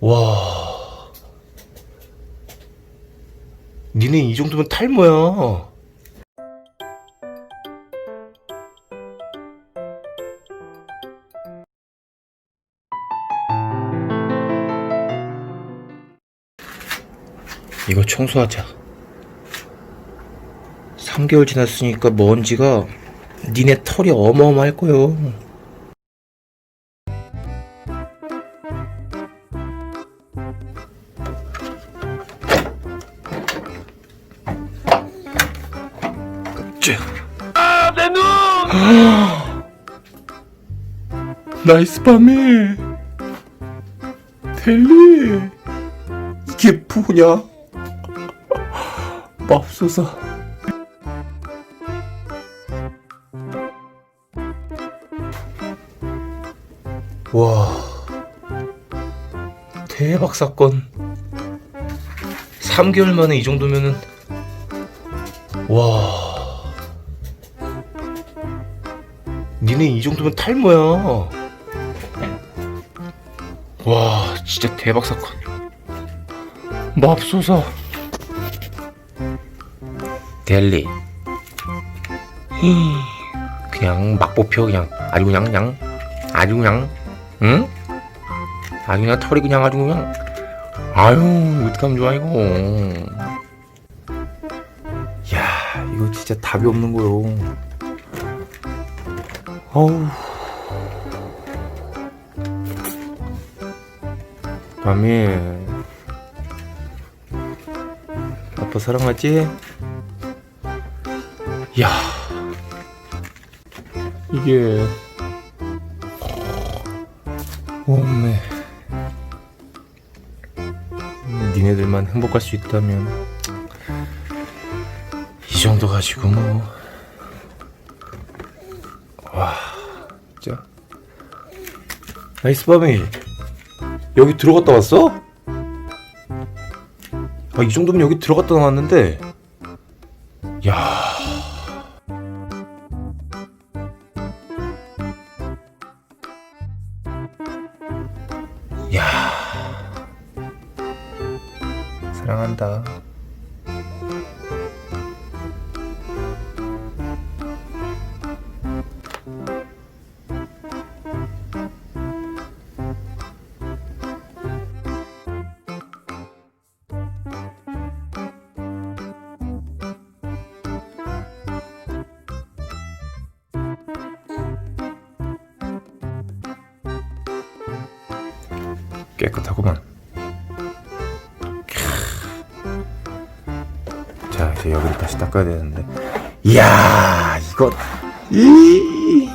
와. 니네 이 정도면 탈모야. 이거 청소하자. 3개월 지났으니까 먼지가 니네 털이 어마어마할 거요. 쟤. 아, 내 눈! 나이스 밤에 델리 이게 뭐냐? 맙소사 와 대박 사건 3개월 만에 이 정도면은 와 니네 이 정도면 탈모야? 와 진짜 대박 사건. 맙소사. 델리. 히, 그냥 막 뽑혀 그냥 아주 그냥 그냥 아주 그냥 응? 아주 그냥 털이 그냥 아주 그냥. 아유 어떡하면 좋아 이거. 야 이거 진짜 답이 없는 거요 어우. 마미 아빠 사랑하지? 야. 이게. 엄매 니네들만 행복할 수 있다면 이 정도 가지고 뭐 와, 진짜. 나이스 밤이 여기 들어갔다 왔어? 아, 이 정도면 여기 들어갔다 나왔는데. 야. 야. 사랑한다 깨끗하구만. 자 이제 여기를 다시 닦아야 되는데. 이야 이거 이